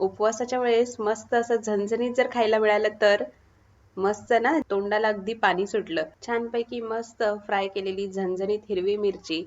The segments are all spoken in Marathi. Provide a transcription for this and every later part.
उपवासाच्या वेळेस मस्त असं झणझणीत जर खायला मिळालं तर मस्त ना तोंडाला अगदी पाणी सुटलं. छानपैकी मस्त फ्राय केलेली झणझणीत हिरवी मिरची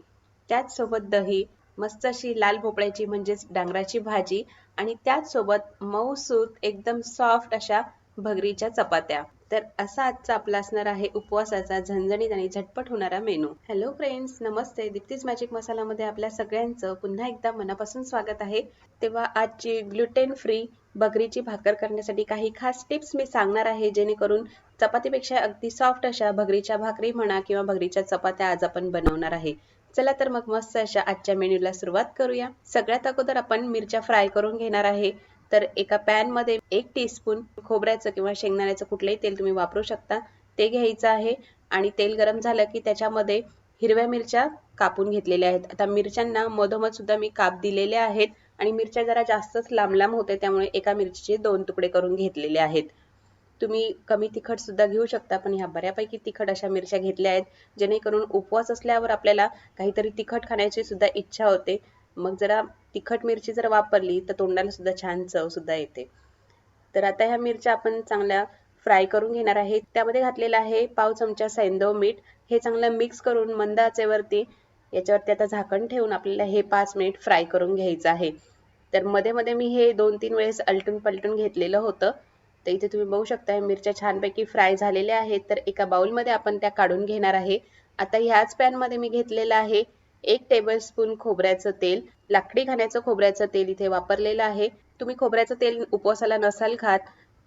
त्याच सोबत दही मस्त अशी लाल भोपळ्याची म्हणजेच डांगराची भाजी आणि त्याच सोबत मऊसूत एकदम सॉफ्ट अशा भगरीच्या चपात्या. तर असा आजचा आपला असणार आहे उपवासाचा झणझणीत आणि झटपट होणारा मेनू. हॅलो फ्रेंड्स नमस्ते. दीप्तीज मॅजिक मसालामध्ये आपल्या सगळ्यांचं पुन्हा एकदा मनापासून स्वागत आहे. तेव्हा आजची ग्लुटेन फ्री बकरीची भाकर करण्यासाठी काही खास टिप्स मी सांगणार आहे जेणेकरून चपातीपेक्षा अगदी सॉफ्ट अशा भगरीच्या भाकरी म्हणा किंवा भगरीच्या चपात्या आज आपण बनवणार आहे. चला तर मग मस्त अशा आजच्या मेन्यूला सुरुवात करूया. सगळ्यात अगोदर आपण मिरच्या फ्राय करून घेणार आहे. तर एका पॅनमध्ये एक टीस्पून खोबऱ्याचं किंवा शेंगदाण्याचं कुठलंही तेल तुम्ही वापरू शकता. ते घ्यायचं आहे आणि तेल गरम झालं की त्याच्यामध्ये हिरव्या मिरच्या कापून घेतलेल्या आहेत. आता मिरच्यांना मधोमध सुद्धा मी काप दिलेले आहेत आणि मिरच्या जरा जास्तच लांब लांब होते त्यामुळे एका मिरचीचे दोन तुकडे करून घेतलेले आहेत. तुम्ही कमी तिखट सुद्धा घेऊ शकता पण ह्या बऱ्यापैकी तिखट अशा मिरच्या घेतल्या आहेत जेणेकरून उपवास असल्यावर आपल्याला काहीतरी तिखट खाण्याची सुद्धा इच्छा होते. मग जरा तिखट मिरची जर वापरली तर तोंडाला सुद्धा छान चव सुद्धा येते. तर आता ह्या मिरच्या आपण चांगल्या फ्राय करून घेणार आहे. त्यामध्ये घातलेलं आहे पाव चमचा सैंदव मीठ. हे चांगलं मिक्स करून मंद आचेवरती याच्यावरती आता झाकण ठेवून आपल्याला हे पाच मिनिट फ्राय करून घ्यायचं आहे. तर मध्ये मध्ये मी हे दोन तीन वेळेस अलटून पलटून घेतलेलं होतं. तर इथे तुम्ही बघू शकता या मिरच्या छानपैकी फ्राय झालेल्या आहेत. तर एका बाउलमध्ये आपण त्या काढून घेणार आहे. आता ह्याच पॅनमध्ये मी घेतलेलं आहे एक टेबल स्पून खोबऱ्याचं तेल लाकडी खाण्याचं खोबऱ्याचं तेल इथे वापरलेलं आहे. तुम्ही खोबऱ्याचं तेल उपवासाला नसाल खात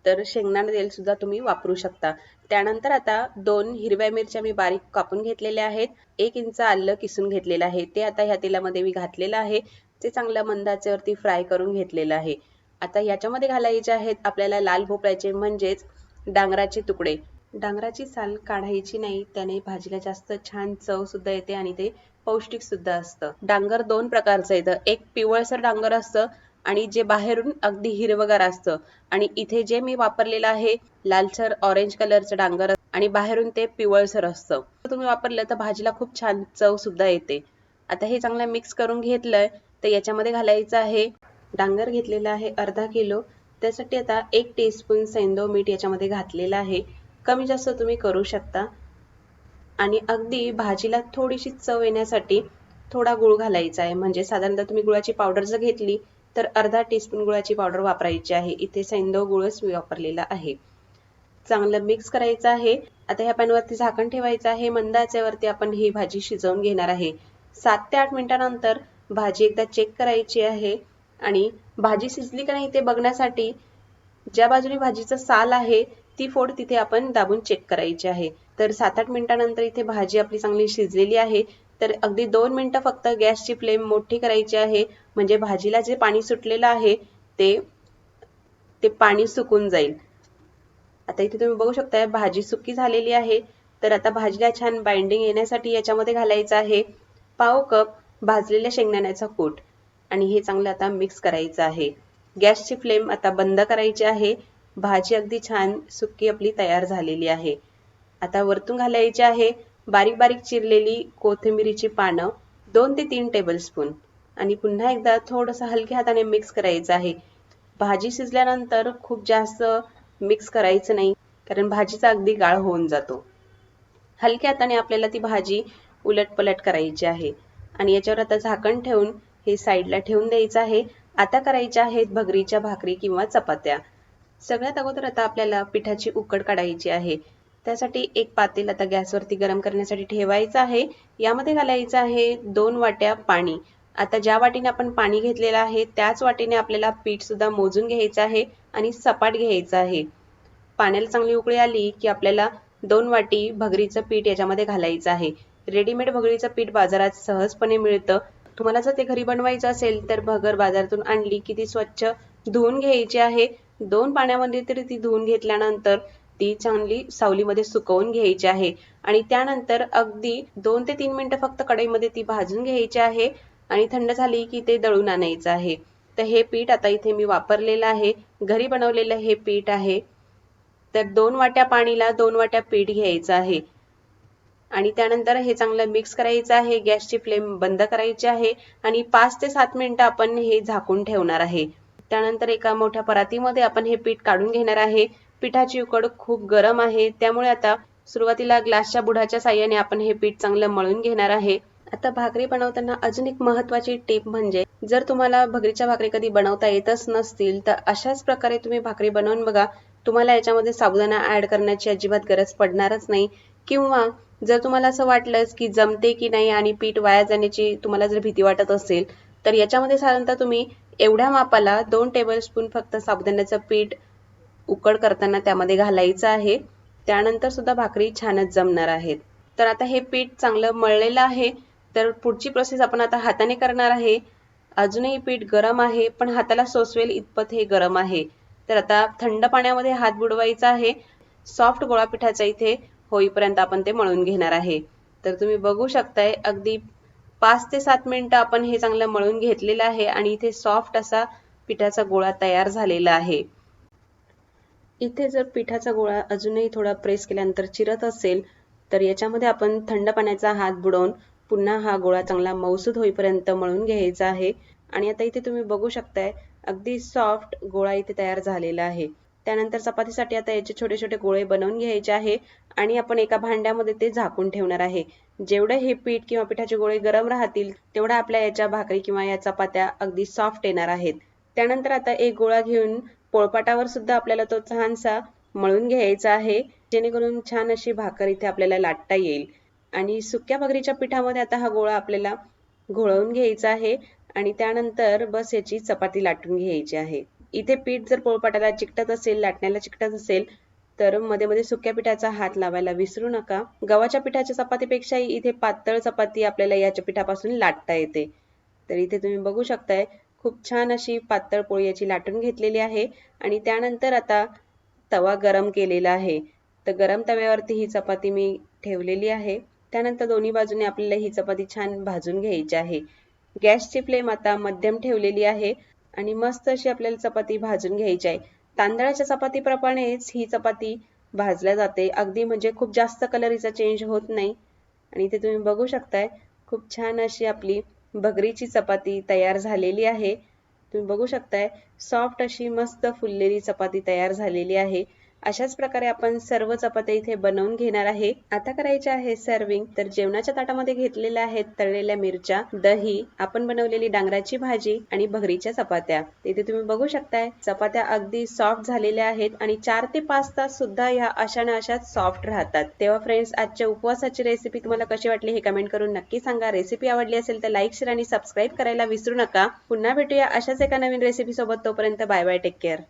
तर शेंगदाणा तेल सुद्धा तुम्ही वापरू शकता. त्यानंतर आता दोन हिरव्या मिरच्या मी बारीक कापून घेतलेल्या आहेत. एक इंच आलं किसून घेतलेलं आहे. ते आता ह्या तेलामध्ये मी घातलेलं आहे. ते चांगल्या मंदाच्यावरती फ्राय करून घेतलेलं आहे. आता याच्यामध्ये घालायचे आहेत आपल्याला लाल भोपळ्याचे म्हणजेच डांगराचे तुकडे. डांगराची साल काढायची नाही त्याने भाजीला जास्त छान चव सुद्धा येते आणि ते पौष्टिक सुद्धा असतं. डांगर दोन प्रकारचं येतं एक पिवळसर डांगर असतं आणि जे बाहेरून अगदी हिरवगार असतं. आणि इथे जे मी वापरलेलं आहे लालसर ऑरेंज कलरचं डांगर आणि बाहेरून ते पिवळसर असतं. तुम्ही वापरलं तर भाजीला खूप छान चव सुद्धा येते. आता हे चांगलं मिक्स करून घेतलंय तर याच्यामध्ये घालायचं आहे. डांगर घेतलेला आहे अर्धा किलो. त्यासाठी आता एक टीस्पून सेंदो मीठ याच्यामध्ये घातलेलं आहे. कमी जास्त तुम्ही करू शकता. आणि अगदी भाजीला थोडीशी चव येण्यासाठी थोडा गुळ घालायचा आहे. म्हणजे साधारणतः तुम्ही गुळाची पावडर जर घेतली तर अर्धा टीस्पून गुळाची पावडर वापरायची आहे. इथे सैंदव गुळच मी वापरलेला आहे. चांगलं मिक्स करायचं आहे. आता ह्या पॅनवरती झाकण ठेवायचं आहे. मंद आचेवरती आपण ही भाजी शिजवून घेणार आहे. सात ते आठ मिनिटानंतर भाजी एकदा चेक करायची आहे. आणि भाजी शिजली का नाही ते बघण्यासाठी ज्या बाजूने भाजीचं साल आहे ती फोड तिथे आपण दाबून चेक करायची आहे. तर सात आठ मिनिटानंतर इथे भाजी आपली चांगली शिजलेली आहे. तर अगदी दोन मिनटं फक्त गॅसची फ्लेम मोठी करायची आहे. म्हणजे भाजीला जे पाणी सुटलेलं आहे ते ते पाणी सुकून जाईल. आता इथे तुम्ही बघू शकता भाजी सुकी झालेली आहे. तर आता भाजीला छान बाइंडिंग येण्यासाठी याच्यामध्ये घालायचं आहे पाव कप भाजलेल्या शेंगदाण्याचा कूट. आणि हे चांगलं आता मिक्स करायचं आहे. गॅसची फ्लेम आता बंद करायची आहे. भाजी अगदी छान सुकी आपली तयार झालेली आहे. आता वरतून घालायची आहे बारीक बारीक चिरलेली कोथिंबिरीची पानं दोन ते तीन टेबलस्पून आणि पुन्हा एकदा थोडंसं हलक्या हाताने मिक्स करायचं आहे. भाजी शिजल्यानंतर खूप जास्त मिक्स करायचं नाही कारण भाजीचा अगदी गाळ होऊन जातो. हलक्या हाताने आपल्याला ती भाजी उलटपलट करायची आहे. आणि याच्यावर आता झाकण ठेवून हे साईडला ठेवून द्यायचं आहे. आता करायच्या आहेत भगरीच्या भाकरी किंवा चपात्या. सगळ्यात अगोदर आता आपल्याला पिठाची उकड काढायची आहे. त्यासाठी एक पातेल आता गॅसवरती गरम करण्यासाठी ठेवायचं आहे. यामध्ये घालायचं आहे दोन वाट्या पाणी. आता ज्या वाटीने आपण पाणी घेतलेलं आहे त्याच वाटीने आपल्याला पीठ सुद्धा मोजून घ्यायचं आहे आणि सपाट घ्यायचं आहे. पाण्याला चांगली उकळी आली की आपल्याला दोन वाटी भगरीचं पीठ याच्यामध्ये घालायचं आहे. रेडीमेड भगरीचं पीठ बाजारात सहजपणे मिळतं. तुम्हाला जर ते घरी बनवायचं असेल तर भगर बाजारातून आणली की ती स्वच्छ धुवून घ्यायची आहे. दोन पाण्यामध्ये तरी ती धुवून घेतल्यानंतर ती चांगली सावलीमध्ये सुकवून घ्यायची आहे. आणि त्यानंतर अगदी दोन ते तीन मिनिटं फक्त कढईमध्ये ती भाजून घ्यायची आहे आणि थंड झाली की ते दळून आणायचं आहे. तर हे पीठ आता इथे मी वापरलेलं आहे. घरी बनवलेलं हे पीठ आहे. तर दोन वाट्या पाणीला दोन वाट्या पीठ घ्यायचं आहे. आणि त्यानंतर हे चांगलं मिक्स करायचं आहे. गॅसची फ्लेम बंद करायची आहे. आणि पाच ते सात मिनिटं आपण हे झाकून ठेवणार आहे. त्यानंतर एका मोठ्या परातीमध्ये आपण हे पीठ काढून घेणार आहे. पिठाची उकड खूप गरम आहे. त्यामुळे आता सुरुवातीला ग्लासच्या बुडाच्या साह्याने आपण हे पीठ चांगलं मळून घेणार आहे. आता भाकरी बनवताना अजून एक महत्वाची टीप म्हणजे जर तुम्हाला भगरीच्या भाकरी कधी बनवता येतच नसतील तर अशाच प्रकारे तुम्ही भाकरी बनवून बघा. तुम्हाला याच्यामध्ये साबुदाणा ऍड करण्याची अजिबात गरज पडणारच नाही. किंवा जर तुम्हाला असं वाटलंच की जमते की नाही आणि पीठ वाया जाण्याची तुम्हाला जर भीती वाटत असेल तर याच्यामध्ये साधारणतः तुम्ही एवढ्या मापाला दोन टेबलस्पून फक्त साबुदाण्याचं पीठ उकड करताना त्यामध्ये घालायचं आहे. त्यानंतर सुद्धा भाकरी छानच जमणार आहेत. तर आता हे पीठ चांगलं मळलेलं आहे. तर पुढची प्रोसेस आपण आता हाताने करणार आहे. अजूनही पीठ गरम आहे पण हाताला सोसवेल इतपत हे गरम आहे. तर आता थंड पाण्यामध्ये हात बुडवायचा आहे. सॉफ्ट गोळा पिठाचा इथे होईपर्यंत आपण ते मळून घेणार आहे. तर तुम्ही बघू शकताय अगदी पाच ते सात मिनिटं आपण हे चांगलं मळून घेतलेलं आहे आणि इथे सॉफ्ट असा पिठाचा गोळा तयार झालेला आहे. इथे जर पिठाचा गोळा अजूनही थोडा प्रेस केल्यानंतर चिरत असेल तर याच्यामध्ये आपण थंड पाण्याचा हात बुडवून पुन्हा हा गोळा चांगला मौसूद होईपर्यंत मळून घ्यायचा आहे. आणि आता इथे तुम्ही बघू शकताय अगदी सॉफ्ट गोळा इथे तयार झालेला आहे. त्यानंतर चपातीसाठी आता याचे छोटे छोटे गोळे बनवून घ्यायचे आहे आणि आपण एका भांड्यामध्ये ते झाकून ठेवणार आहे. जेवढे हे पीठ किंवा पिठाचे गोळे गरम राहतील तेवढा आपल्या याच्या भाकरी किंवा या चपात्या अगदी सॉफ्ट येणार आहेत. त्यानंतर आता एक गोळा घेऊन पोळपाटावर सुद्धा आपल्याला तो छानसा मळून घ्यायचा आहे. जेणेकरून छान अशी भाकर इथे आपल्याला लाटता येईल. आणि सुक्या भाकरीच्या पिठामध्ये आता हा गोळा आपल्याला घोळवून घ्यायचा आहे. आणि त्यानंतर बस याची चपाती लाटून घ्यायची आहे. इथे पीठ जर पोळपाटाला चिकटत असेल लाटण्याला चिकटत असेल तर मध्ये मध्ये सुक्या पिठाचा हात लावायला विसरू नका. गव्हाच्या पिठाच्या चपातीपेक्षाही इथे पातळ चपाती आपल्याला याच्या पिठापासून लाटता येते. तर इथे तुम्ही बघू शकताय खूप छान अशी पातळ पोळी याची लाटून घेतलेली आहे. आणि त्यानंतर आता तवा गरम केलेला आहे. तर गरम तव्यावरती ही चपाती मी ठेवलेली आहे. त्यानंतर दोन्ही बाजूने आपल्याला ही चपाती छान भाजून घ्यायची आहे. गॅसची फ्लेम आता मध्यम ठेवलेली आहे. आणि मस्त अशी आपल्याला चपाती भाजून घ्यायची आहे. तांदळाच्या चपातीप्रमाणेच ही चपाती भाजल्या जाते. अगदी म्हणजे खूप जास्त कलर हिचा चेंज होत नाही. आणि इथे तुम्ही बघू शकताय खूप छान अशी आपली भगरीची चपाती तयार झालेली आहे. तुम्ही बघू शकताय सॉफ्ट अशी मस्त फुललेली चपाती तयार झालेली आहे. अशाच प्रकारे आपण सर्व चपात्या इथे बनवून घेणार आहे. आता करायचे आहे सर्विंग तर जेवणाच्या ताटामध्ये घेतलेल्या आहेत तळलेल्या मिरच्या दही आपण बनवलेली डांगराची भाजी आणि भगरीच्या चपात्या. इथे तुम्ही बघू शकताय चपात्या अगदी सॉफ्ट झालेल्या आहेत आणि चार ते पाच तास सुद्धा ह्या अशा ना अशाच सॉफ्ट राहतात. तेव्हा फ्रेंड्स आजच्या उपवासाची रेसिपी तुम्हाला कशी वाटली हे कमेंट करून नक्की सांगा. रेसिपी आवडली असेल तर लाईक शेअर आणि सबस्क्राईब करायला विसरू नका. पुन्हा भेटूया अशाच एका नवीन रेसिपी सोबत. तोपर्यंत बाय बाय टेक केअर